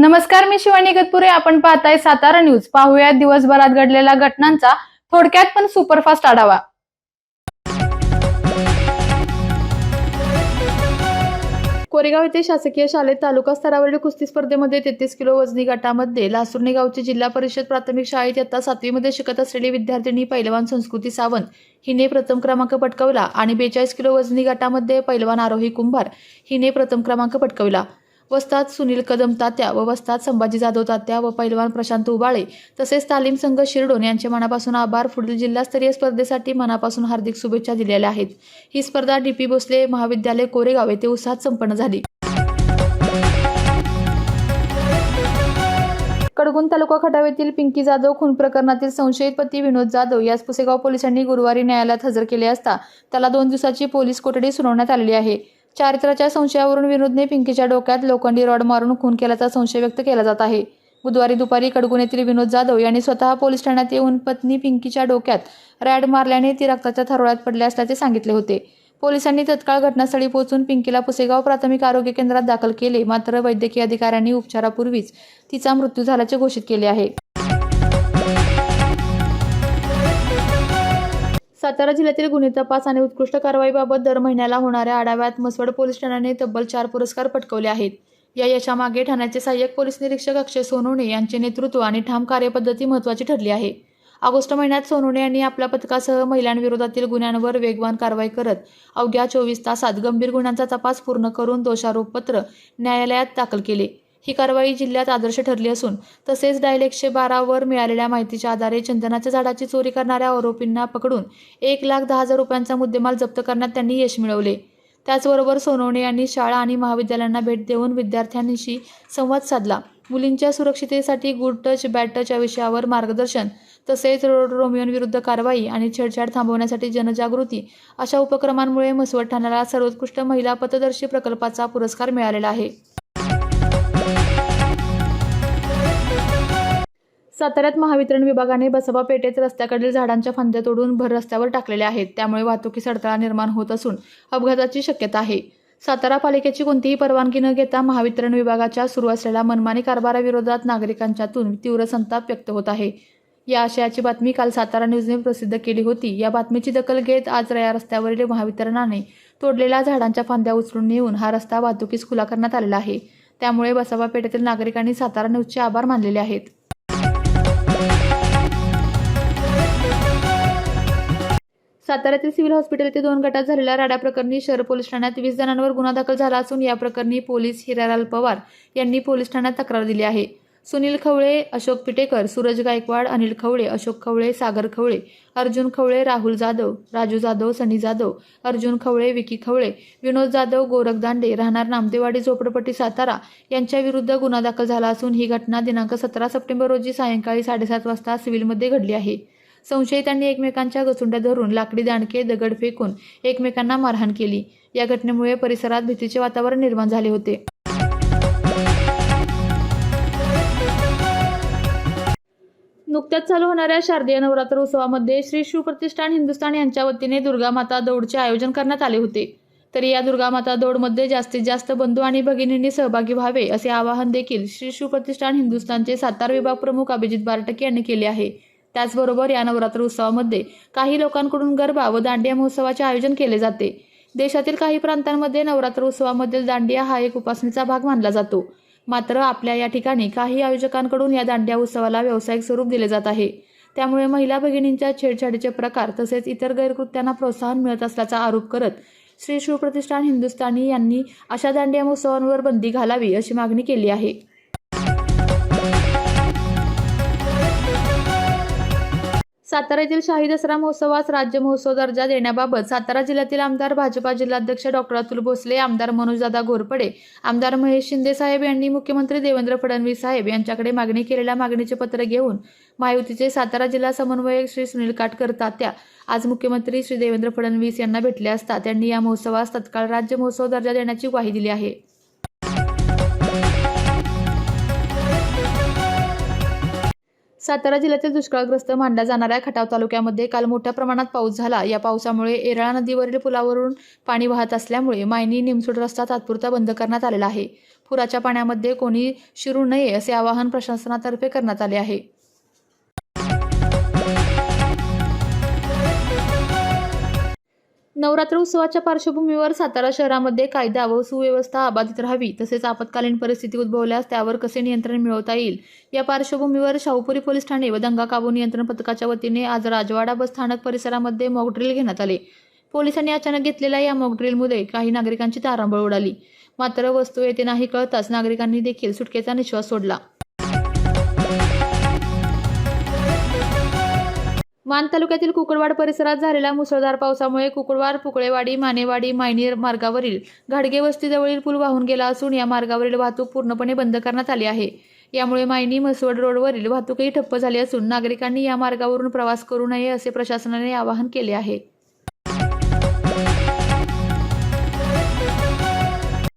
नमस्कार मी शिवानी गतपुरे. आपण पाहताय सातारा न्यूज. पाहूया दिवसभरात घडलेल्या घटनांचा थोडक्यात पण सुपरफास्ट आढावा. कोरेगाव येथे शासकीय शाळेत तालुका स्तरावरील कुस्ती स्पर्धेमध्ये तेहतीस किलो वजनी गटामध्ये लासुर्णी गावची जिल्हा परिषद प्राथमिक शाळेत इयत्ता सातवीमध्ये शिकत असलेली विद्यार्थिनी पैलवान संस्कृती सावंत. हिने प्रथम क्रमांक पटकवला आणि बेचाळीस किलो वजनी गटामध्ये पैलवान आरोही कुंभार. हिने प्रथम क्रमांक पटकवला. वस्ताद सुनील कदम तात्या व वस्ताद संभाजी जाधव तात्या व पैलवान प्रशांत उबाळे तसेच तालीम संघ शिरडोन यांचे मनापासून आभार. पुढील जिल्हास्तरीय स्पर्धेसाठी मनापासून हार्दिक शुभेच्छा दिलेल्या आहेत. ही स्पर्धा डीपी भोसले महाविद्यालय कोरेगाव येथे उत्साहात संपन्न झाली. कडगुण तालुका खटाव येथील पिंकी जाधव खून प्रकरणातील संशयित पती विनोद जाधव यास पुसेगाव पोलिसांनी गुरुवारी न्यायालयात हजर केले असता त्याला दोन दिवसाची पोलीस कोठडी सुनावण्यात आलेली आहे. चारित्राच्या संशयावरून विनोदने पिंकीच्या डोक्यात लोखंडी रॉड मारून खून केल्याचा संशय व्यक्त केला जात आहे. बुधवारी दुपारी कडगुण येथील विनोद जाधव यांनी स्वतः पोलीस ठाण्यात येऊन पत्नी पिंकीच्या डोक्यात रॅड मारल्याने ती रक्ताच्या थरोळ्यात पडले असल्याचे सांगितले होते. पोलिसांनी तत्काळ घटनास्थळी पोहोचून पिंकीला पुसेगाव प्राथमिक आरोग्य केंद्रात दाखल केले मात्र वैद्यकीय अधिकाऱ्यांनी उपचारापूर्वीच तिचा मृत्यू झाल्याचे घोषित केले आहे. सातारा जिल्ह्यातील गुन्हे तपास आणि उत्कृष्ट कारवाईबाबत दर महिन्याला होणाऱ्या आढाव्यात मसवड पोलीस ठाण्याने तब्बल चार पुरस्कार पटकवले आहेत. या यशामागे ठाण्याचे सहाय्यक पोलीस निरीक्षक अक्षय सोनवणे यांचे नेतृत्व आणि ठाम कार्यपद्धती महत्त्वाची ठरली आहे. ऑगस्ट महिन्यात सोनवणे यांनी आपल्या पथकासह महिलांविरोधातील गुन्ह्यांवर वेगवान कारवाई करत अवघ्या चोवीस तासात गंभीर गुन्ह्यांचा तपास पूर्ण करून दोषारोपपत्र न्यायालयात दाखल केले. ही कारवाई जिल्ह्यात आदर्श ठरली असून तसेच डायल एकशे बारावर मिळालेल्या माहितीच्या आधारे चंदनाच्या झाडाची चोरी करणाऱ्या आरोपींना पकडून एक लाख दहा हजार रुपयांचा मुद्देमाल जप्त करण्यात त्यांनी यश मिळवले. त्याचबरोबर सोनवणे यांनी शाळा आणि महाविद्यालयांना भेट देऊन विद्यार्थ्यांशी संवाद साधला. मुलींच्या सुरक्षितेसाठी गुड टच बॅड टच या विषयावर मार्गदर्शन तसेच रोड रोमियोंविरुद्ध कारवाई आणि छेडछाड थांबवण्यासाठी जनजागृती अशा उपक्रमांमुळे म्हसवड ठाण्याला सर्वोत्कृष्ट महिला पथदर्शी प्रकल्पाचा पुरस्कार मिळालेला आहे. साताऱ्यात महावितरण विभागाने बसवा पेठेत रस्त्याकडील झाडांच्या फांद्या तोडून भर रस्त्यावर टाकलेल्या आहेत. त्यामुळे वाहतुकीस अडथळा निर्माण होत असून अपघाताची शक्यता आहे. सातारा पालिकेची कोणतीही परवानगी न घेता महावितरण विभागाच्या सुरू असलेल्या मनमानी कारभाराविरोधात नागरिकांच्यातून तीव्र संताप व्यक्त होत आहे. या आशयाची बातमी काल सातारा न्यूजने प्रसिद्ध केली होती. या बातमीची दखल घेत आज या रस्त्यावरील महावितरणाने तोडलेल्या झाडांच्या फांद्या उचलून नेऊन हा रस्ता वाहतुकीस खुला करण्यात आलेला आहे. त्यामुळे बसवा पेठेतील नागरिकांनी सातारा न्यूजचे आभार मानलेले आहेत. साताऱ्यातील सिव्हिल हॉस्पिटल येथे दोन गटात झालेल्या राडा प्रकरणी शहर पोलीस ठाण्यात वीस जणांवर गुन्हा दाखल झाला असून या प्रकरणी पोलीस हिरालाल पवार यांनी पोलीस ठाण्यात तक्रार दिली आहे. सुनील खवळे अशोक पिटेकर सूरज गायकवाड अनिल खवळे अशोक खवळे सागर खवळे अर्जुन खवळे राहुल जाधव राजू जाधव सनी जाधव अर्जुन खवळे विकी खवळे विनोद जाधव गोरख दांडे राहणार नामदेवाडी झोपडपट्टी सातारा यांच्या विरुद्ध गुन्हा दाखल झाला असून ही घटना दिनांक सतरा सप्टेंबर रोजी सायंकाळी साडेसात वाजता सिव्हिलमध्ये घडली आहे. संशयितांनी एकमेकांच्या गचुंड्या धरून लाकडी दांडके दगड फेकून एकमेकांना मारहाण केली. या घटनेमुळे परिसरात भीतीचे वातावरण निर्माण झाले होते. नुकत्याच चालू होणाऱ्या शारदीय नवरात्र उत्सवामध्ये श्री शिवप्रतिष्ठान हिंदुस्थान यांच्या वतीने दुर्गा माता दौडचे आयोजन करण्यात आले होते. तरी या दुर्गा माता दौडमध्ये जास्तीत जास्त बंधू आणि भगिनींनी सहभागी व्हावे असे आवाहन देखील श्री शिवप्रतिष्ठान हिंदुस्थानचे सातार विभाग प्रमुख अभिजित बारटके यांनी केले आहे. त्याचबरोबर या नवरात्र उत्सवामध्ये काही लोकांकडून गरबा व दांडिया महोत्सवाचे आयोजन केले जाते. देशातील काही प्रांतांमध्ये नवरात्र उत्सवामधील दांडिया हा एक उपासनेचा भाग मानला जातो. मात्र आपल्या या ठिकाणी काही आयोजकांकडून या दांडिया उत्सवाला व्यावसायिक स्वरूप दिले जात आहे. त्यामुळे महिला भगिनींच्या छेडछाडीचे प्रकार तसेच इतर गैरकृत्यांना प्रोत्साहन मिळत असल्याचा आरोप करत श्री शिवप्रतिष्ठान हिंदुस्थानी यांनी अशा दांडिया महोत्सवांवर बंदी घालावी अशी मागणी केली आहे. सातारा येथील शाही दसरा महोत्सवास राज्य महोत्सव दर्जा देण्याबाबत सातारा जिल्ह्यातील आमदार भाजपा जिल्हाध्यक्ष डॉक्टर अतुल भोसले आमदार मनोजदादा घोरपडे आमदार महेश शिंदे साहेब यांनी मुख्यमंत्री देवेंद्र फडणवीस साहेब यांच्याकडे मागणी केलेल्या मागणीचे पत्र घेऊन महायुतीचे सातारा जिल्हा समन्वयक श्री सुनील काटकर तात्या आज मुख्यमंत्री श्री देवेंद्र फडणवीस यांना भेटले असता त्यांनी या महोत्सवास तत्काळ राज्य महोत्सव दर्जा देण्याची ग्वाही दिली आहे. सातारा जिल्ह्यातील दुष्काळग्रस्त मानल्या जाणाऱ्या खटाव तालुक्यामध्ये काल मोठ्या प्रमाणात पाऊस झाला. या पावसामुळे येरळा नदीवरील पुलावरून पाणी वाहत असल्यामुळे मायनी निमसोड रस्ता तात्पुरता बंद करण्यात आलेला आहे. पुराच्या पाण्यामध्ये कोणी शिरू नये असे आवाहन प्रशासनातर्फे करण्यात आले आहे. नवरात्र उत्सवाच्या पार्श्वभूमीवर सातारा शहरामध्ये कायदा व सुव्यवस्था अबाधित राहावी तसेच आपत्कालीन परिस्थिती उद्भवल्यास त्यावर कसे नियंत्रण मिळवता येईल? या पार्श्वभूमीवर शाहूपुरी पोलीस ठाणे व दंगा काबू नियंत्रण पथकाच्या वतीने आज राजवाडा बस स्थानक परिसरामध्ये मॉकड्रिल घेण्यात आले. पोलिसांनी अचानक घेतलेल्या या मॉकड्रिलमध्ये काही नागरिकांची तारांबळ उडाली. मात्र वस्तू येथे नाही कळताच नागरिकांनी देखील सुटकेचा निश्वास सोडला. मान तालुक्यातील कुकडवाड परिसरात झालेल्या मुसळधार पावसामुळे कुकडवाड पुकळेवाडी मानेवाडी मायनीर मार्गावरील घाडगे वस्तीजवळील पूल वाहून गेला असून या मार्गावरील वाहतूक पूर्णपणे बंद करण्यात आली आहे. यामुळे मायनी म्हसवड रोडवरील वाहतूकही ठप्प झाली असून नागरिकांनी या मार्गावरून प्रवास करू नये असे प्रशासनाने आवाहन केले आहे.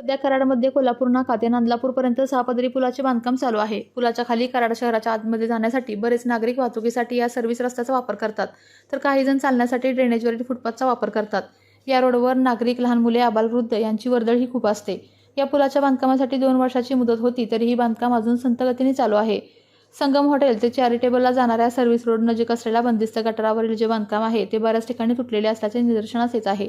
सध्या कराडमध्ये कोल्हापूर नाका ते नांदलापूरपर्यंत सहापदरी पुलाचे बांधकाम चालू आहे. पुलाच्या खाली कराड शहराच्या आतमध्ये जाण्यासाठी बरेच नागरिक वाहतुकीसाठी या सर्व्हिस रस्त्याचा वापर करतात. तर काही जण चालण्यासाठी ड्रेनेजवरील फुटपाथचा वापर करतात. या रोडवर नागरिक लहान मुले आबालवृद्ध यांची वर्दळ ही खूप असते. या पुलाच्या बांधकामासाठी दोन वर्षाची मुदत होती तरी ही बांधकाम अजून संतगतीने चालू आहे. संगम हॉटेल ते चॅरिटेबलला जाणाऱ्या सर्व्हिस रोड नजीक असलेल्या बंदिस्त गटारावरील जे बांधकाम आहे ते बऱ्याच ठिकाणी तुटलेले असल्याचे निदर्शनास येत आहे.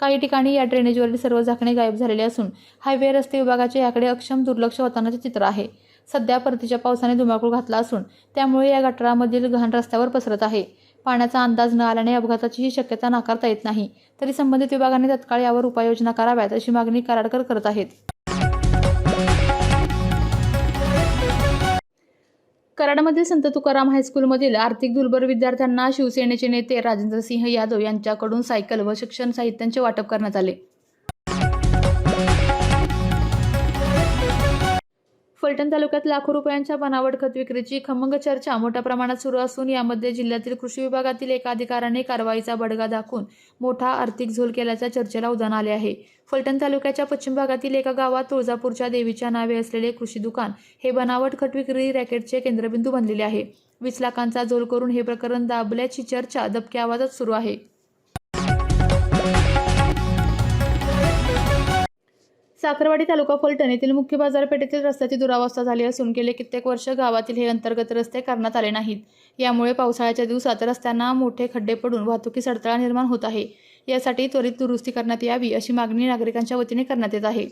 काही ठिकाणी या ड्रेनेजवरील सर्व झाकणे गायब झालेले असून हायवे रस्ते विभागाचे याकडे अक्षम दुर्लक्ष होतानाचे चित्र आहे. सध्या परतीच्या पावसाने धुमाकूळ घातला असून त्यामुळे या गटारामधील घाण रस्त्यावर पसरत आहे. पाण्याचा अंदाज न आल्याने अपघाताचीही शक्यता नाकारता येत नाही. तरी संबंधित विभागाने तत्काळ यावर उपाययोजना कराव्यात अशी मागणी कराडकर करत आहेत. कराडमधील संत तुकाराम हायस्कूलमधील आर्थिक दुर्बल विद्यार्थ्यांना शिवसेनेचे नेते राजेंद्र सिंह यादव यांच्याकडून सायकल व शिक्षण साहित्यांचे वाटप करण्यात आले. फलटण तालुक्यात लाखो रुपयांच्या बनावट खत विक्रीची खमंग चर्चा मोठ्या प्रमाणात सुरू असून यामध्ये जिल्ह्यातील कृषी विभागातील एका अधिकाऱ्याने कारवाईचा बडगा दाखवून मोठा आर्थिक झोल केल्याच्या चर्चेला उधाण आले आहे. फलटण तालुक्याच्या पश्चिम भागातील एका गावात तुळजापूरच्या देवीच्या नावे असलेले कृषी दुकान हे बनावट खत विक्री रॅकेटचे केंद्रबिंदू बनलेले आहे. वीस लाखांचा झोल करून हे प्रकरण दाबल्याची चर्चा दबक्या आवाजात सुरू आहे. साखरवाडी तालुका फलटण येथील मुख्य बाजारपेठेतील रस्त्याची दुरावस्था झाली असून गेले कित्येक वर्ष गावातील हे अंतर्गत रस्ते करण्यात आले नाहीत. यामुळे पावसाळ्याच्या दिवसात रस्त्यांना मोठे खड्डे पडून वाहतुकीस अडथळा निर्माण होत आहे. यासाठी त्वरित दुरुस्ती करण्यात यावी अशी मागणी नागरिकांच्या वतीने करण्यात येत आहे.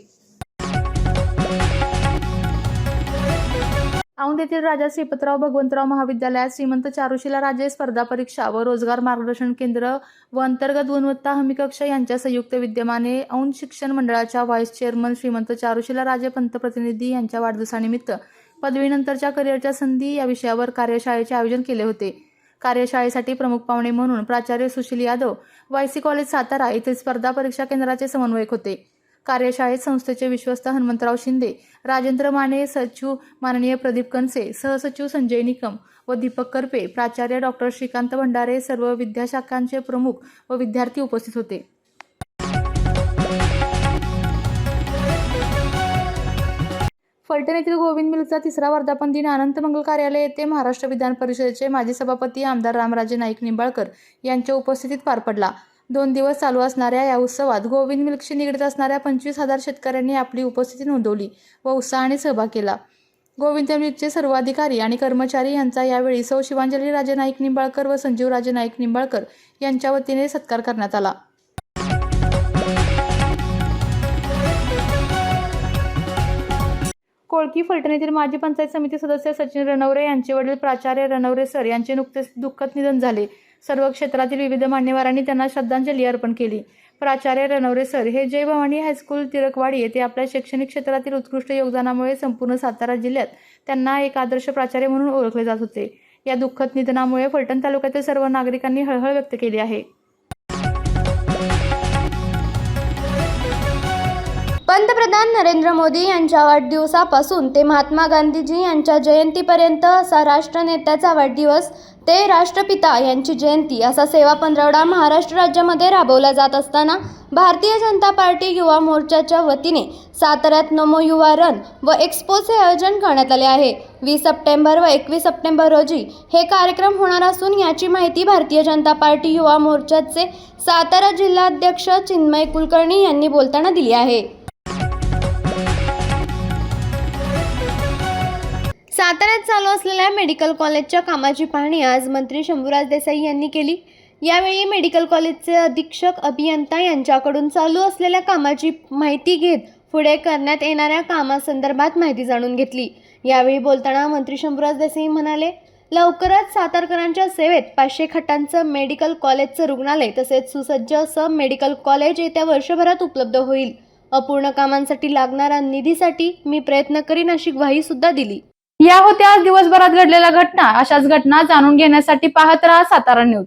औंध येथील राजा श्रीपतराव भगवंतराव महाविद्यालयात श्रीमंत चारुशिला राजे स्पर्धा परीक्षा व रोजगार मार्गदर्शन केंद्र व अंतर्गत गुणवत्ता हमी कक्ष यांच्या संयुक्त विद्यमाने औंध शिक्षण मंडळाच्या व्हाईस चेअरमन श्रीमंत चारुशिला राजे पंतप्रतिनिधी यांच्या वाढदिवसानिमित्त पदवीनंतरच्या करिअरच्या संधी या विषयावर कार्यशाळेचे आयोजन केले होते. कार्यशाळेसाठी प्रमुख पाहुणे म्हणून प्राचार्य सुशील यादव वायसी कॉलेज सातारा येथील स्पर्धा परीक्षा केंद्राचे समन्वयक होते. कार्यशाळेत संस्थेचे विश्वस्त हनुमंतराव शिंदे राजेंद्र माने सचिव माननीय प्रदीप कनसे सहसचिव संजय निकम व दीपक करपे प्राचार्य डॉक्टर श्रीकांत भंडारे सर्व विद्याशाखांचे प्रमुख व विद्यार्थी उपस्थित होते. फलटण येथील गोविंद मिलचा तिसरा वर्धापन दिन अनंत मंगल कार्यालय येथे महाराष्ट्र विधान परिषदेचे माजी सभापती आमदार रामराजे नाईक निंबाळकर यांच्या उपस्थितीत पार पडला. दोन दिवस चालू असणाऱ्या या उत्सवात गोविंद मिल्कशी निगडीत असणाऱ्या पंचवीस हजार शेतकऱ्यांनी आपली उपस्थिती नोंदवली व उत्साहाने सहभाग केला. गोविंद मिल्कचे सर्व अधिकारी आणि कर्मचारी यांचा यावेळी सौ शिवांजली राजे नाईक निंबाळकर व संजीव राजे नाईक निंबाळकर यांच्या वतीने सत्कार करण्यात आला. कोळकी फलटण येथील माजी पंचायत समिती सदस्य सचिन रणवरे यांचे वडील प्राचार्य रणवरे सर यांचे नुकतेच दुःखद निधन झाले. सर्व क्षेत्रातील विविध मान्यवरांनी त्यांना श्रद्धांजली अर्पण केली. प्राचार्य रणवरे सर हे जय भवानी हायस्कूल तिरकवाडी येथे आपल्या शैक्षणिक क्षेत्रातील उत्कृष्ट योगदानामुळे संपूर्ण सातारा जिल्ह्यात त्यांना एक आदर्श प्राचार्य म्हणून ओळखले जात होते. या दुःखद निधनामुळे फलटण तालुक्यातील सर्व नागरिकांनी हळहळ व्यक्त केली आहे. पंतप्रधान नरेंद्र मोदी यांच्या वाढदिवसापासून ते महात्मा गांधीजी यांच्या जयंतीपर्यंत असा राष्ट्रनेत्याचा वाढदिवस ते राष्ट्रपिता यांची जयंती असा सेवा पंधरवडा महाराष्ट्र राज्यामध्ये राबवला जात असताना भारतीय जनता पार्टी युवा मोर्चाच्या वतीने साताऱ्यात नमो युवा रन व एक्सपोचे आयोजन करण्यात आले आहे. वीस सप्टेंबर व एकवीस सप्टेंबर रोजी हे कार्यक्रम होणार असून याची माहिती भारतीय जनता पार्टी युवा मोर्चाचे सातारा जिल्हाध्यक्ष चिन्मय कुलकर्णी यांनी बोलताना दिली आहे. साताऱ्यात चालू असलेल्या मेडिकल कॉलेजच्या कामाची पाहणी आज मंत्री शंभूराज देसाई यांनी केली. यावेळी मेडिकल कॉलेजचे अधीक्षक अभियंता यांच्याकडून चालू असलेल्या कामाची माहिती घेत पुढे करण्यात येणाऱ्या कामासंदर्भात माहिती जाणून घेतली. यावेळी बोलताना मंत्री शंभूराज देसाई म्हणाले लवकरच सातारकरांच्या सेवेत पाचशे खटांचं मेडिकल कॉलेजचं रुग्णालय तसेच सुसज्ज असं मेडिकल कॉलेज येत्या वर्षभरात उपलब्ध होईल. अपूर्ण कामांसाठी लागणाऱ्या निधीसाठी मी प्रयत्न करीन अशी ग्वाही सुद्धा दिली. या होत्या आज दिवसभरात घडलेल्या घटना. अशाच घटना जाणून घेण्यासाठी पाहत राहा सातारा न्यूज.